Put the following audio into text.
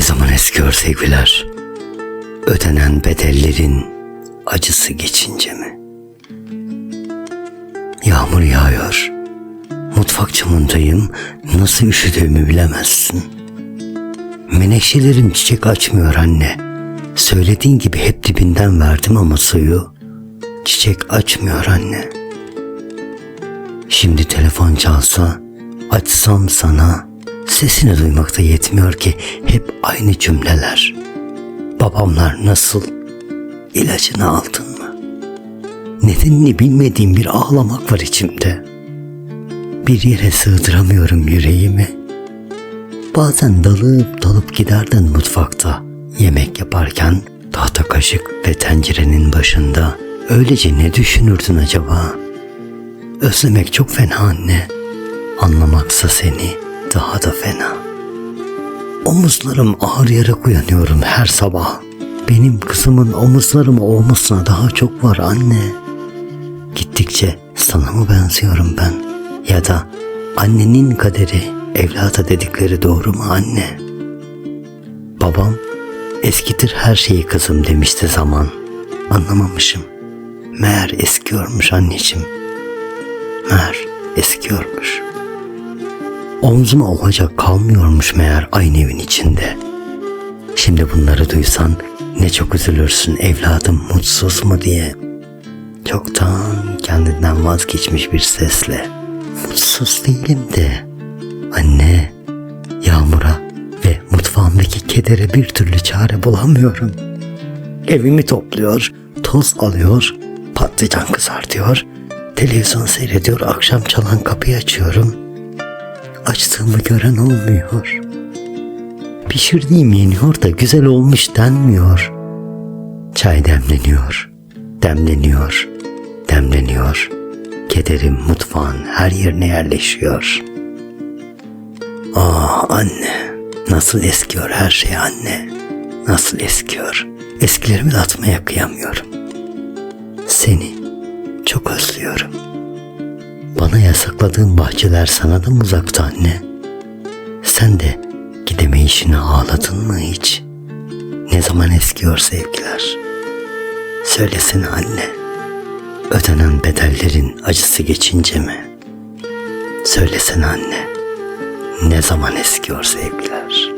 zaman eskiyor sevgiler? Ödenen bedellerin acısı geçince mi? Yağmur yağıyor. Mutfak camındayım. Nasıl üşüdüğümü bilemezsin. Menekşelerim çiçek açmıyor anne. Söylediğin gibi hep dibinden verdim ama suyu. Çiçek açmıyor anne. Şimdi telefon çalsa, açsam sana, sesini duymakta yetmiyor ki hep aynı cümleler. Babamlar nasıl? İlacını aldın mı? Nedenini bilmediğim bir ağlamak var içimde. Bir yere sığdıramıyorum yüreğimi. Bazen dalıp dalıp giderdin mutfakta. Yemek yaparken tahta kaşık ve tencerenin başında öylece ne düşünürdün acaba? Özlemek çok fena anne. Anlamaksa seni daha da fena. Omuzlarım ağrıyarak uyanıyorum her sabah. Benim kızımın omuzlarım o omuzuna daha çok var anne. Gittikçe sana mı benziyorum ben? Ya da annenin kaderi evlata dedikleri doğru mu anne? Babam eskitir her şeyi kızım demişti zaman. Anlamamışım. Meğer eskiyormuş anneciğim. Meğer eskiyormuş. Omzuma ovacak kalmıyormuş meğer aynı evin içinde. Şimdi bunları duysan ne çok üzülürsün evladım mutsuz mu diye. Çoktan kendinden vazgeçmiş bir sesle. Mutsuz değilim de. Anne, yağmura ve mutfağımdaki kedere bir türlü çare bulamıyorum. Evimi topluyor, toz alıyor, patlıcan kızartıyor, televizyon seyrediyor, akşam çalan kapıyı açıyorum. Açtığımı gören olmuyor. Pişirdiğim yeniyor da güzel olmuş denmiyor. Çay demleniyor, demleniyor, demleniyor. Kederim mutfağın her yerine yerleşiyor. Ah anne, nasıl eskiyor her şey anne. Nasıl eskiyor. Eskilerimi de atmaya kıyamıyorum. Seni çok özlüyorum. Bana yasakladığın bahçeler sana da mı uzakta anne? Sen de gidemeyişine ağladın mı hiç? Ne zaman eskiyor sevgiler? Söylesene anne. Ödenen bedellerin acısı geçince mi? Söylesene anne. Ne zaman eskiyor sevgiler?